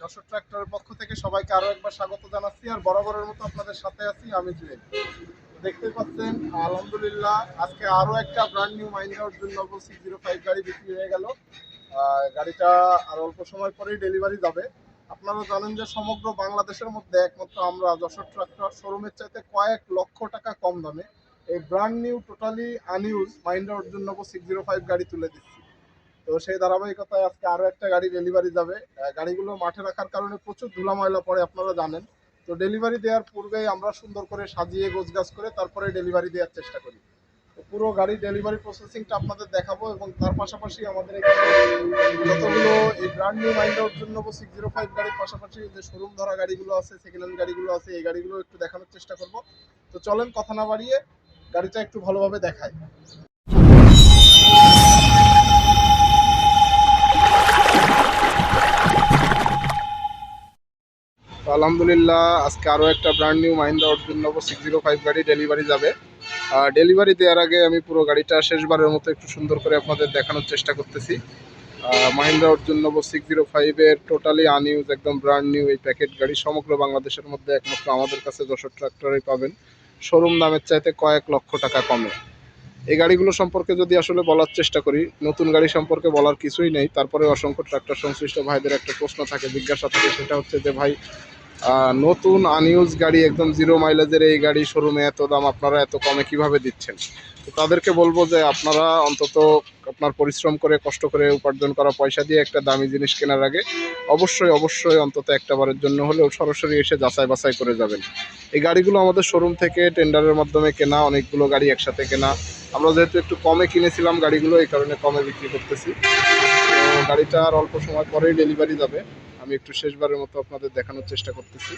যশোর ট্রাক্টরের পক্ষ থেকে সবাইকে আরও একবার স্বাগত জানাচ্ছি। আর বরাবরের মতো আপনাদের সাথে আছি আমি জুয়েল দেখতে পাচ্ছেন, আলহামদুলিল্লাহ, আজকে আরও একটা brand new Mahindra Arjun Novo six zero five গাড়ি বিক্রি হয়ে গেল। গাড়িটা আর অল্প সময় পরেই ডেলিভারি যাবে। আপনারা জানেন যে সমগ্র বাংলাদেশের মধ্যে একমাত্র আমরা যশোর ট্রাক্টর শোরুমের চাইতে কয়েক লক্ষ টাকা কম দামে এই brand new totally unused Mahindra Arjun Novo six zero five গাড়ি তুলে দিচ্ছি। তো সেই ধারাবাহিকতায় আজকে আরও একটা গাড়ি ডেলিভারি যাবে। গাড়িগুলো মাঠে রাখার কারণে প্রচুর ধুলা ময়লা পড়ে, আপনারা জানেন। তো ডেলিভারি দেওয়ার পূর্বেই আমরা সুন্দর করে সাজিয়ে গোছগাছ করে তারপরে ডেলিভারি দেওয়ার চেষ্টা করি। তো পুরো গাড়ি ডেলিভারি প্রসেসিংটা আপনাদের দেখাবো এবং তার পাশাপাশি আমাদের এখানে যতগুলো এই ব্র্যান্ড নিউ মাইন্ডার জন্য সিক্স জিরো ফাইভ গাড়ির পাশাপাশি যে শোরুম ধরা গাড়িগুলো আছে সেকেন্ড হ্যান্ড গাড়িগুলো আছে, এই গাড়িগুলো একটু দেখানোর চেষ্টা করব। তো চলেন কথা না বাড়িয়ে গাড়িটা একটু ভালোভাবে দেখাই। আলহামদুলিল্লাহ, আজকে আরও একটা brand new Mahindra Arjun Novo six zero five গাড়ি ডেলিভারি যাবে। আর ডেলিভারি দেওয়ার আগে আমি পুরো গাড়িটা শেষবারের মতো একটু সুন্দর করে আপনাদের দেখানোর চেষ্টা করতেছি। Mahindra Arjun Novo six zero ফাইভের টোটালি আনইউজ একদম ব্র্যান্ড নিউ এই প্যাকেট গাড়ি সমগ্র বাংলাদেশের মধ্যে একমাত্র আমাদের কাছে যশোর ট্রাক্টরেই পাবেন। শোরুম দামের চাইতে কয়েক লক্ষ টাকা কমে। এই গাড়িগুলো সম্পর্কে যদি আসলে বলার চেষ্টা করি, নতুন গাড়ি সম্পর্কে বলার কিছুই নেই। তারপরে অসংখ্য ট্রাক্টর সংশ্লিষ্ট ভাইদের একটা প্রশ্ন থাকে, জিজ্ঞাসা থাকে, সেটা হচ্ছে যে, ভাই নতুন আনইউজ গাড়ি, একদম জিরো মাইলেজের এই গাড়ি শোরুমে এত দাম আপনারা এত কমে কীভাবে দিচ্ছেন? তো তাদেরকে বলব যে আপনারা অন্তত আপনার পরিশ্রম করে, কষ্ট করে উপার্জন করা পয়সা দিয়ে একটা দামি জিনিস কেনার আগে অবশ্যই অবশ্যই অন্তত একটা বারের জন্য হলেও সরাসরি এসে যাচাই বাছাই করে যাবেন। এই গাড়িগুলো আমাদের শোরুম থেকে টেন্ডারের মাধ্যমে কেনা, অনেকগুলো গাড়ি একসাথে কেনা। আমরা যেহেতু একটু কমে কিনেছিলাম গাড়িগুলো, এই কারণে কমে বিক্রি করতেছি। গাড়িটা আর অল্প সময় পরেই ডেলিভারি যাবে। আমি একটু শেষবারের মতো আপনাদের দেখানোর চেষ্টা করতেছি।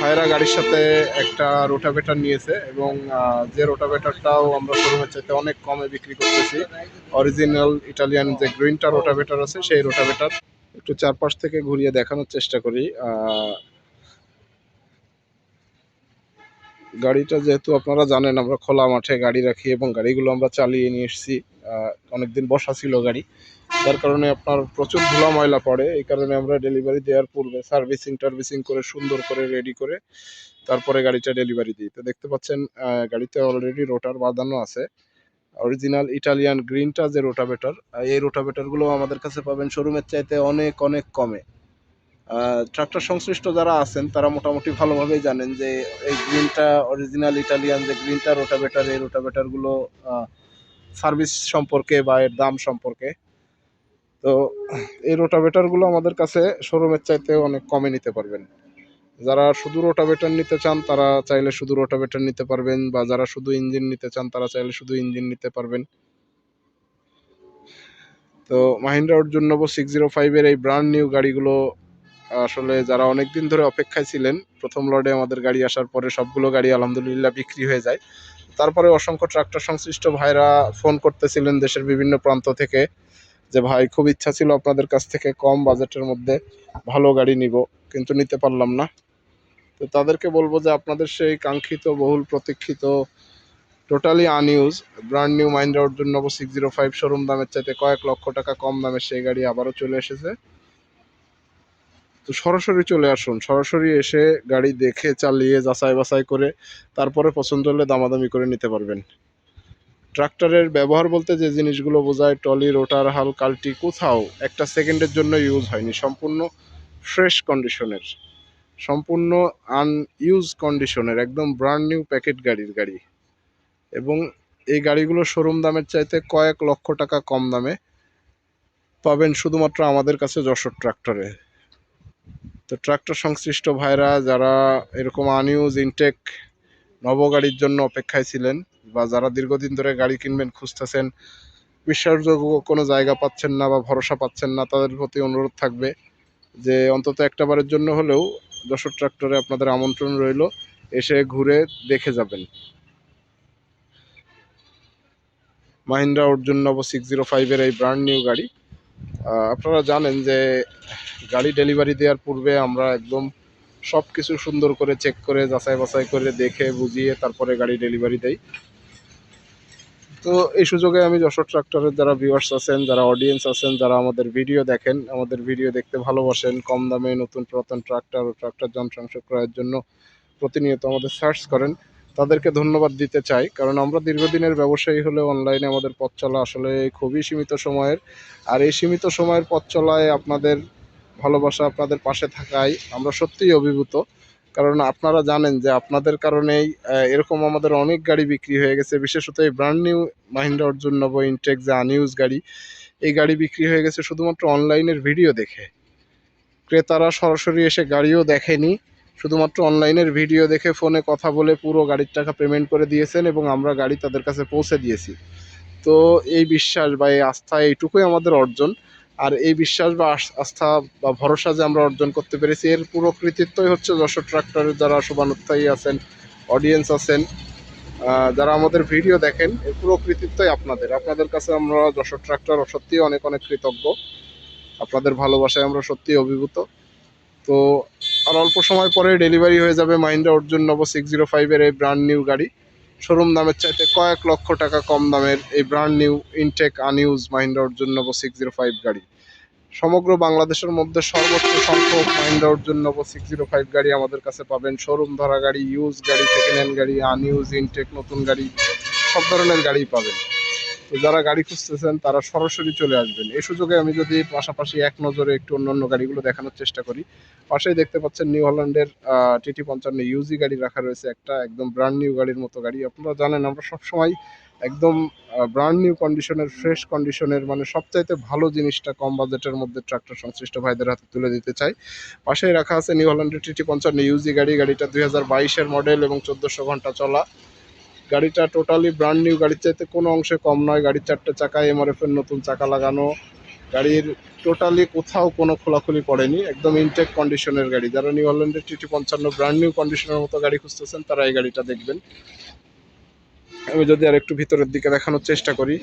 ভাইরা গাড়ির সাথে একটা রোটাভেটার নিয়েছে এবং যে রোটাভেটারটাও আমরা শোরুমের চাইতে অনেক কমে বিক্রি করতেছি। অরিজিনাল ইটালিয়ান যে গ্রিনটা রোটাভেটার আছে, সেই রোটাভেটার একটু চারপাশ থেকে ঘুরিয়ে দেখানোর চেষ্টা করি। গাড়িটা যেহেতু আপনারা জানেন, আমরা খোলা মাঠে গাড়ি রাখি এবং গাড়িগুলো আমরা চালিয়ে নিয়ে এসেছি। অনেকদিন বসা ছিল গাড়ি। যার কারণে আপনার প্রচুর ধুলা ময়লা পড়ে। এই কারণে আমরা ডেলিভারি দেওয়ার পূর্বে সার্ভিসিং টার্ভিসিং করে সুন্দর করে রেডি করে তারপরে গাড়িটা ডেলিভারি দিই। তো দেখতে পাচ্ছেন গাড়িতে অলরেডি রোটার বাঁধানো আছে। অরিজিনাল ইটালিয়ান গ্রিনটা যে রোটাভেটার এই রোটাভেটারগুলো আমাদের কাছে পাবেন শোরুমের চাইতে অনেক অনেক কমে। ট্রাক্টর সংশ্লিষ্ট যারা আছেন, তারা মোটামুটি ভালোভাবেই জানেন যে এই গ্রিনটা অরিজিনাল ইটালিয়ান যে গ্রিনটা রোটাভেটার এই রোটাভেটারগুলো সার্ভিস সম্পর্কে বা এর দাম সম্পর্কে। তো এই রোটাভেটারগুলো আমাদের কাছে শোরুমের চাইতে অনেক কমে নিতে পারবেন। যারা শুধু রোটাভেটার নিতে চান, তারা চাইলে শুধু রোটাভেটার নিতে পারবেন, বা যারা শুধু ইঞ্জিন নিতে চান, তারা চাইলে শুধু ইঞ্জিন নিতে পারবেন। তো Mahindra Arjun Novo six zero ফাইভের এই ব্র্যান্ড নিউ গাড়িগুলো আসলে যারা অনেক দিন ধরে অপেক্ষায় ছিলেন, প্রথম লর্ডে আমাদের গাড়ি আসার পরে সবগুলো গাড়ি আলহামদুলিল্লাহ বিক্রি হয়ে যায়। তারপরে অসংখ্য ট্রাক্টর সংশ্লিষ্ট ভাইরা ফোন করতেছিলেন দেশের বিভিন্ন প্রান্ত থেকে যে, ভাই, খুব ইচ্ছা ছিল আপনাদের কাছ থেকে কম বাজেটের মধ্যে ভালো গাড়ি নিব, কিন্তু নিতে পারলাম না। তো তাদেরকে বলব যে, আপনাদের সেই কাঙ্ক্ষিত, বহুল প্রতীক্ষিত, totally unused, brand new Mahindra Arjun Novo six zero five showroom দামের চাইতে কয়েক লক্ষ টাকা কম দামে সেই গাড়ি আবারও চলে এসেছে। তো সরাসরি চলে আসুন। সরাসরি এসে গাড়ি দেখে চালিয়ে যাচাই বাছাই করে তারপরে পছন্দ হলে দামাদামি করে নিতে পারবেন। ট্রাক্টরের ব্যবহার বলতে যে জিনিসগুলো বোঝায় টলি রোটার, হাল, কালটি কোথাও একটা সেকেন্ডের জন্য ইউজ হয়নি। সম্পূর্ণ ফ্রেশ কন্ডিশনের, সম্পূর্ণ আনইউজ কন্ডিশনের, একদম ব্র্যান্ড নিউ প্যাকেট গাড়ির গাড়ি। এবং এই গাড়িগুলো শোরুম দামের চাইতে কয়েক লক্ষ টাকা কম দামে পাবেন শুধুমাত্র আমাদের কাছে যশোর ট্রাক্টরে। তো ট্রাক্টর সংশ্লিষ্ট ভাইরা যারা এরকম আনইউজ ইনটেক নব গাড়ির জন্য অপেক্ষায় ছিলেন বা যারা দীর্ঘদিন ধরে গাড়ি কিনবেন, খুঁজতেছেন, বিশ্বাসযোগ্য কোনো জায়গা পাচ্ছেন না বা ভরসা পাচ্ছেন না, তাদের প্রতি অনুরোধ থাকবে যে অন্তত একটা বারের জন্য হলেও যশোর ট্রাক্টরে আপনাদের আমন্ত্রণ রইল, এসে ঘুরে দেখে যাবেন। Mahindra Arjun Novo six zero ফাইভের এই ব্র্যান্ড নিউ গাড়ি। আপনারা জানেন যে গাড়ি ডেলিভারি দেওয়ার পূর্বে আমরা একদম সব কিছু সুন্দর করে চেক করে, যাচাই বাছাই করে দেখে, বুঝিয়ে তারপরে গাড়ি ডেলিভারি দেই। তো এই সুযোগে আমি যশোর ট্রাক্টরের যারা ভিউয়ার্স আছেন, যারা অডিয়েন্স আছেন, যারা আমাদের ভিডিও দেখেন, আমাদের ভিডিও দেখতে ভালোবাসেন, কম দামে নতুন পুরাতন ট্রাক্টর ও ট্রাক্টর যন্ত্রাংশ ক্রয়ের জন্য প্রতিনিয়ত আমাদের সার্চ করেন। তাদেরকে ধন্যবাদ দিতে চাই, কারণ আমরা দীর্ঘদিনের ব্যবসায়ী হলে অনলাইনে আমাদের পথ চলা আসলে খুবই সীমিত সময়ের। আর এই সীমিত সময়ের পথ চলায় আপনাদের ভালোবাসা আপনাদের পাশে থাকায় আমরা সত্যিই অভিভূত। কারণ আপনারা জানেন যে আপনাদের কারণেই এরকম আমাদের অনেক গাড়ি বিক্রি হয়ে গেছে, বিশেষত এই ব্র্যান্ড নিউ মাহিন্দ্রা অর্জুন নব ইনটেক যে আনইউজ গাড়ি, এই গাড়ি বিক্রি হয়ে গেছে শুধুমাত্র অনলাইনের ভিডিও দেখে। ক্রেতারা সরাসরি এসে গাড়িও দেখেনি শুধুমাত্র অনলাইনের ভিডিও দেখে ফোনে কথা বলে পুরো গাড়ির টাকা পেমেন্ট করে দিয়েছেন এবং আমরা গাড়ি তাদের কাছে পৌঁছে দিয়েছি। তো এই বিশ্বাস বা এই আস্থা এইটুকুই আমাদের অর্জন। আর এই বিশ্বাস বা আস্থা বা ভরসা যে আমরা অর্জন করতে পেরেছি, এর পুরো কৃতিত্বই হচ্ছে যশোর ট্রাক্টরের যারা শুভানুত্থায়ী আছেন অডিয়েন্স আছেন যারা আমাদের ভিডিও দেখেন, এর পুরো কৃতিত্বই আপনাদের। আপনাদের কাছে আমরা যশোর ট্রাক্টর সত্যিই অনেক অনেক কৃতজ্ঞ। আপনাদের ভালোবাসায় আমরা সত্যিই অভিভূত। তো আর অল্প সময় পরে ডেলিভারি হয়ে যাবে Mahindra Arjun Novo six zero ফাইভের এই ব্র্যান্ড নিউ গাড়ি। শোরুম দামের চাইতে কয়েক লক্ষ টাকা কম দামের এই brand new intact unused Mahindra Arjun Novo six zero five গাড়ি। সমগ্র বাংলাদেশের মধ্যে সর্বোচ্চ সংখ্যক Mahindra Arjun Novo six zero five গাড়ি আমাদের কাছে পাবেন। শোরুম ধরা গাড়ি ইউজ গাড়ি সেকেন্ড হ্যান্ড গাড়ি আনইউজ ইনটেক নতুন গাড়ি, সব ধরনের গাড়ি পাবেন। যারা গাড়ি খুঁজতেছেন, তারা সরাসরি চলে আসবেন। এই সুযোগে আমি যদি পাশাপাশি এক নজরে একটু অন্যান্য গাড়িগুলো দেখানোর চেষ্টা করি, পাশেই দেখতে পাচ্ছেন নিউ হল্যান্ডের টিটি পঞ্চান্ন ইউজি গাড়ি রাখা রয়েছে একটা, একদম ব্র্যান্ড নিউ গাড়ির মতো গাড়ি। আপনারা জানেন, আমরা সবসময় একদম ব্র্যান্ড নিউ কন্ডিশনের ফ্রেশ কন্ডিশনের মানে সবচাইতে ভালো জিনিসটা কম বাজেটের মধ্যে ট্রাক্টর সংশ্লিষ্ট ভাইদের হাতে তুলে দিতে চাই। পাশেই রাখা আছে নিউ হল্যান্ডের টিটি পঞ্চান্ন ইউজি গাড়ি। গাড়িটা দুই হাজার মডেল এবং চোদ্দোশো ঘণ্টা চলা। গাড়িটা টোটালি ব্র্যান্ড নিউ গাড়ির চাইতে কোনো অংশে কম নয়। গাড়ির চারটে চাকায় এমআরএফ এর নতুন চাকা লাগানো। গাড়ির টোটালি কোথাও কোনো খোলাখুলি পড়েনি। একদম ইনটেক কন্ডিশনের গাড়ি। যারা নিউ হল্যান্ডের টিটি পঞ্চান্ন ব্র্যান্ড নিউ কন্ডিশনের মতো গাড়ি খুঁজতেছেন, তারা এই গাড়িটা দেখবেন। আমি যদি আর একটু ভিতরের দিকে দেখানোর চেষ্টা করি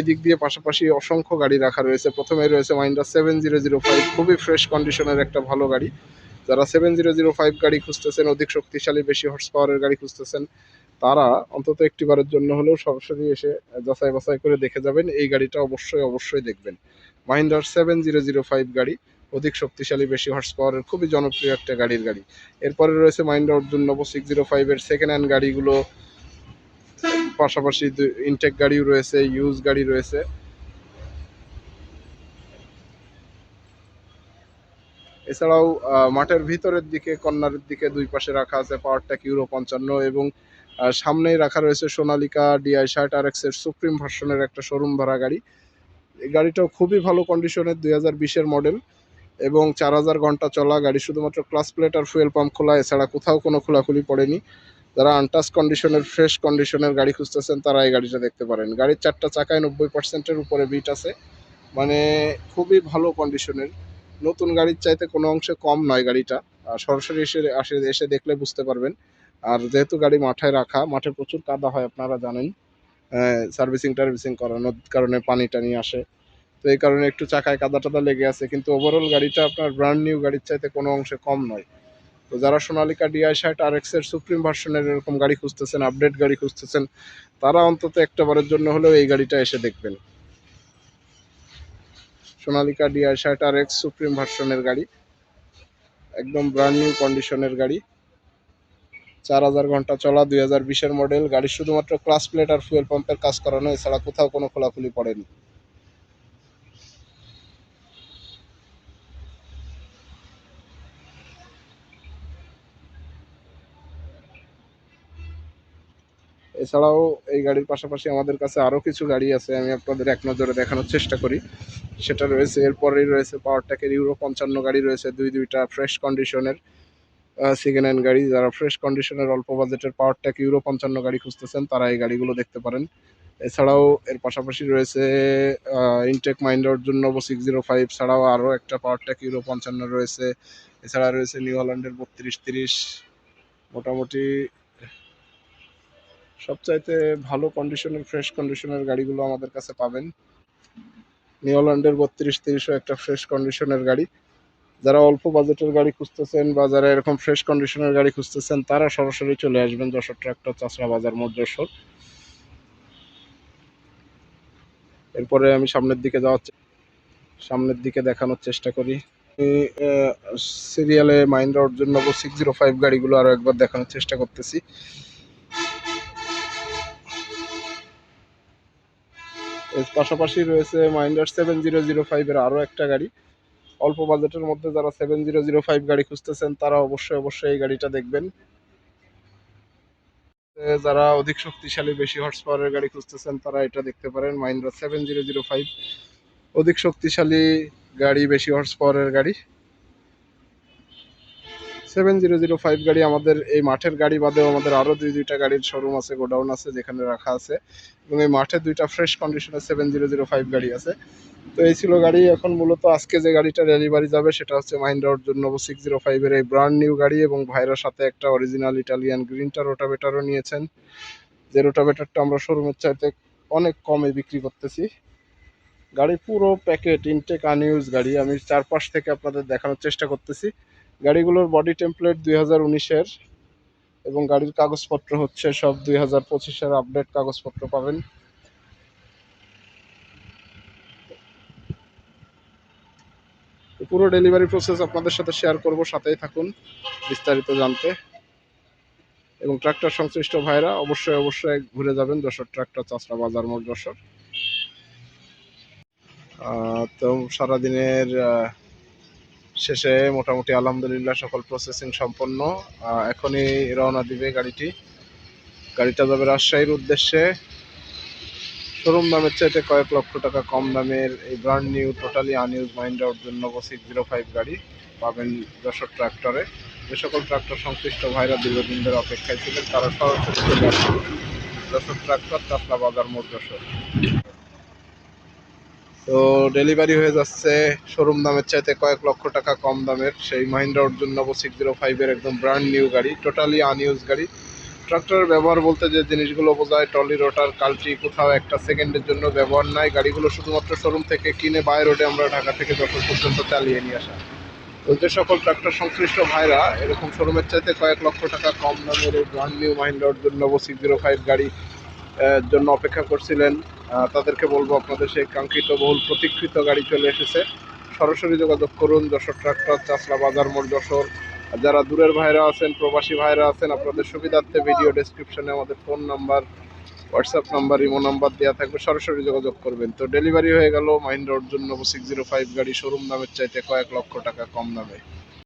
এদিক দিয়ে পাশাপাশি অসংখ্য গাড়ি রাখা রয়েছে। প্রথমে রয়েছে Mahindra seven zero zero five খুবই ফ্রেশ কন্ডিশনের একটা ভালো গাড়ি। যারা সেভেন জিরো জিরো ফাইভ গাড়ি খুঁজতেছেন, অধিক শক্তিশালী, বেশি হর্স পাওয়ারের গাড়ি খুঁজতেছেন তারা অন্তত একটিবারের জন্য হলেও সরাসরি এসে যাচাই বাছাই করে দেখে যাবেন। এই গাড়িটা অবশ্যই অবশ্যই দেখবেন। মাহিন্দ্রার সেভেন জিরো জিরো ফাইভ গাড়ি, অধিক শক্তিশালী বেশি হর্স পাওয়ারের খুবই জনপ্রিয় একটা গাড়ির গাড়ি। এরপরে রয়েছে Mahindra Arjun Novo six zero ফাইভের সেকেন্ড হ্যান্ড গাড়িগুলো। পাশাপাশি ইনটেক গাড়িও রয়েছে ইউজ গাড়ি রয়েছে। এছাড়াও মাঠের ভিতরের দিকে, কর্নারের দিকে দুই পাশে রাখা আছে পাওয়ার ট্যাক ইউরো পঞ্চান্ন এবং আহ, সামনেই রাখা রয়েছে সোনালিকা ডিআই শার্ট আর এক্সের সুপ্রিম ভার্সনের একটা শোরুম ভাড়া গাড়ি। এই গাড়িটাও খুবই ভালো কন্ডিশনের দুই হাজার বিশের মডেল এবং চার হাজার ঘণ্টা চলা গাড়ি। শুধুমাত্র ক্লাস প্লেট আর ফুয়েল পাম্প খোলা এছাড়া কোথাও কোনো খোলাখুলি পড়েনি। যারা আনটাচ কন্ডিশনের ফ্রেশ কন্ডিশনের গাড়ি খুঁজতেছেন তারা এই গাড়িটা দেখতে পারেন। গাড়ির চারটা চাকায় নব্বই পার্সেন্টের উপরে বিট আছে। মানে খুবই ভালো কন্ডিশনের নতুন গাড়ির চাইতে কোনো অংশে কম নয় গাড়িটা। আর সরাসরি এসে আসে এসে দেখলে বুঝতে পারবেন। আর যেহেতু গাড়ি মাঠে রাখা, মাঠে প্রচুর কাদা হয় আপনারা জানেন সার্ভিসিং টার্ভিসিং করানোর কারণে পানি টানি আসে। তো এই কারণে একটু চাকায় কাদা টাদা লেগে আছে, কিন্তু ওভারঅল গাড়িটা আপনার ব্র্যান্ড নিউ গাড়ির চাইতে কোনো অংশে কম নয়। তো যারা সোনালিকা ডিআই শার্ট আর এক্সের সুপ্রিম ভার্সনের এরকম গাড়ি খুঁজতেছেন আপডেট গাড়ি খুঁজতেছেন, তারা অন্তত একটা বারের জন্য হলেও এই গাড়িটা এসে দেখবেন। সোনালিকা ডিআই শার্ট আর এক্স সুপ্রিম ভার্সনের গাড়ি, একদম ব্র্যান্ড নিউ কন্ডিশনের গাড়ি। চার হাজার ঘণ্টা চলা, দুই হাজার বিশের মডেল গাড়ি শুধুমাত্র ক্লাস প্লেট আর ফুয়েল পাম্পের কাজ করানো, এছাড়া কোথাও কোনো খোলাখুলি পড়েনি। এছাড়াও এই গাড়ির পাশাপাশি আমাদের কাছে আরও কিছু গাড়ি আছে, আমি আপনাদের এক নজরে দেখানোর চেষ্টা করি। সেটা রয়েছে, এরপরেই রয়েছে পাওয়ার ট্যাকের ইউরো পঞ্চান্ন গাড়ি রয়েছে দুই দুইটা ফ্রেশ কন্ডিশনের সেকেন্ড হ্যান্ড গাড়ি, যারা ফ্রেশ কন্ডিশনের অল্প বাজেটের পাওয়ার ট্যাক ইউরো পঞ্চান্ন গাড়ি খুঁজতেছেন, তারা এই গাড়িগুলো দেখতে পারেন। এছাড়াও এর পাশাপাশি রয়েছে ইনটেক মাইন্ডার জন্য সিক্স জিরো ফাইভ ছাড়াও আরও একটা পাওয়ার ট্যাক ইউরো পঞ্চান্ন রয়েছে। এছাড়া রয়েছে নিউ হল্যান্ডের বত্রিশ তিরিশ। মোটামুটি সবচাইতে ভালো কন্ডিশনের ফ্রেশ কন্ডিশনের গাড়িগুলো আমাদের কাছে পাবেন। নিউ নিউল্যান্ডের বত্রিশ তিরিশও একটা ফ্রেশ কন্ডিশনের গাড়ি। যারা অল্প বাজেটের গাড়ি খুঁজতেছেন বা যারা এরকম ফ্রেশ কন্ডিশনের গাড়ি খুঁজতেছেন, তারা সরাসরি চলে আসবেন যশোর ট্রাক্টর চাষরা বাজার মোট এরপরে আমি সামনের দিকে যাওয়ার সামনের দিকে দেখানোর চেষ্টা করি। সিরিয়ালে মাইন্ডা Arjun Novo six zero five গাড়িগুলো আরও একবার দেখানোর চেষ্টা করতেছি। এর পাশাপাশি রয়েছে মাইন্ডার সেভেন জিরো জিরো ফাইভের আরও একটা গাড়ি। অল্প বাজেটের মধ্যে যারা সেভেন জিরো জিরো ফাইভ গাড়ি খুঁজতেছেন, তারা অবশ্যই অবশ্যই এই গাড়িটা দেখবেন। যারা অধিক শক্তিশালী, বেশি হর্স পাওয়ারের গাড়ি খুঁজতেছেন, তারা এটা দেখতে পারেন Mahindra seven zero zero five অধিক শক্তিশালী গাড়ি, বেশি হর্স পাওয়ারের গাড়ি। সেভেন জিরো জিরো ফাইভ গাড়ি আমাদের, এই মাঠের গাড়ি বাদেও আমাদের আরও দুই, দুইটা গাড়ির শোরুম আছে গোডাউন আছে, যেখানে রাখা আছে। এবং এই মাঠে দুইটা ফ্রেশ কন্ডিশনের সেভেন জিরো জিরো ফাইভ গাড়ি আছে। তো এই ছিল গাড়ি। এখন মূলত আজকে যে গাড়িটা ডেলিভারি যাবে সেটা হচ্ছে Mahindra Arjun Novo six zero ফাইভের এই ব্র্যান্ড নিউ গাড়ি এবং ভাইরার সাথে একটা অরিজিনাল ইটালিয়ান গ্রিনটা রোটাভেটারও নিয়েছেন। যে রোটাভেটারটা আমরা শোরুমের চাইতে অনেক কমে বিক্রি করতেছি। গাড়ি পুরো প্যাকেট ইনটেক আনইউজ গাড়ি। আমি চারপাশ থেকে আপনাদের দেখানোর চেষ্টা করতেছি। গাড়িগুলোর বডি টেমপ্লেট দুই হাজার উনিশের এবং গাড়ির কাগজপত্র হচ্ছে সব দুই হাজার পঁচিশের আপডেট কাগজপত্র পাবেন। পুরো ডেলিভারি প্রসেস আপনাদের সাথে শেয়ার করব, সাথেই থাকুন বিস্তারিত জানতে। এবং ট্রাক্টর সংশ্লিষ্ট ভাইরা অবশ্যই অবশ্যই ঘুরে যাবেন যশোর ট্রাক্টর চাষরা বাজার মোড় যশোর। তো সারাদিনের শেষে মোটামুটি আলহামদুলিল্লাহ সকল প্রসেসিং সম্পন্ন। এখনই রওনা দিবে গাড়িটি। গাড়িটা যাবে রাজশাহীর উদ্দেশ্যে। শোরুম দামের চাইতে কয়েক লক্ষ টাকা কম দামের এই brand new totally unused Mahindra Arjun Novo six zero five গাড়ি পাবেন যশোর ট্রাক্টরে যে সকল ট্রাক্টর সংশ্লিষ্ট ভাইরা দীর্ঘদিন ধরে অপেক্ষায় ছিলেন, তারা সরাসরি চলে যশোর ট্রাক্টর চাষলা বাজার, মোড় যশোর। তো ডেলিভারি হয়ে যাচ্ছে, শোরুম দামের চাইতে কয়েক লক্ষ টাকা কম দামের। সেই Mahindra Arjun Novo six zero ফাইভের একদম ব্র্যান্ড নিউ গাড়ি টোটালি আনইউজ গাড়ি। ট্রাক্টরের ব্যবহার বলতে যে জিনিসগুলো বোঝায় টলি রোটার, কালটি, কোথাও একটা সেকেন্ডের জন্য ব্যবহার নাই। গাড়িগুলো শুধুমাত্র শোরুম থেকে কিনে বাই রোডে আমরা ঢাকা থেকে যখন পর্যন্ত চালিয়ে নিয়ে আসা। তো যে সকল ট্রাক্টর সংশ্লিষ্ট ভাইরা এরকম শোরুমের চাইতে কয়েক লক্ষ টাকা কম দামের এই brand new Mahindra Arjun Novo six zero five গাড়ি জন্য অপেক্ষা করছিলেন। তাদেরকে বলব আপনাদের সেই কাঙ্ক্ষিত বহুল প্রতীক্ষিত গাড়ি চলে এসেছে। সরাসরি যোগাযোগ করুন, যশোর ট্রাক্টর চাষলা বাজার মোড়, যশোর। যারা দূরের ভাইরা আছেন, প্রবাসী ভাইরা আছেন, আপনাদের সুবিধার্থে ভিডিও ডেসক্রিপশনে আমাদের phone number WhatsApp number imo number দেওয়া থাকবে। সরাসরি যোগাযোগ করবেন। তো ডেলিভারি হয়ে গেল Mahindra Novo six zero five গাড়ি শোরুম দামের চাইতে কয়েক লক্ষ টাকা কম দামে।